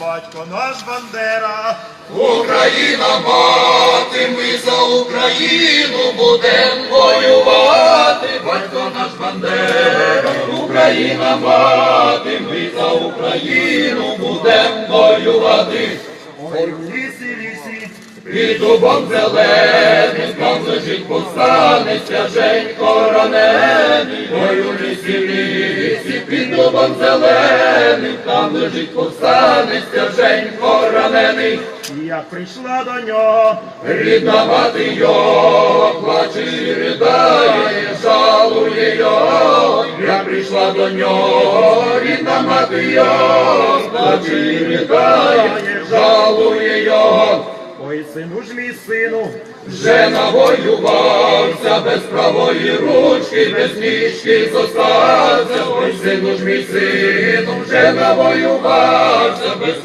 Батько наш Бандера, Україна мати, ми за Україну будем воювати, батько наш Бандера, Україна мати, ми за Україну будем воювати. ой в лісі, лісі, Під дубом зеленим, там лежить повстанець, свяженько ранений, ой у лісі, лісі, під дубом зеленим, там лежить повстанець, свяженько ранений. як прийшла до нього, Рідна мати його, плаче і ридає, жалує його, я прийшла до нього, рідна мати його, плаче і ридає, жалує його. ой сину ж мій сину, Вже навоювався правої ручки, без ніжки зостався, ой сину ж мій сином вже навоювався. Без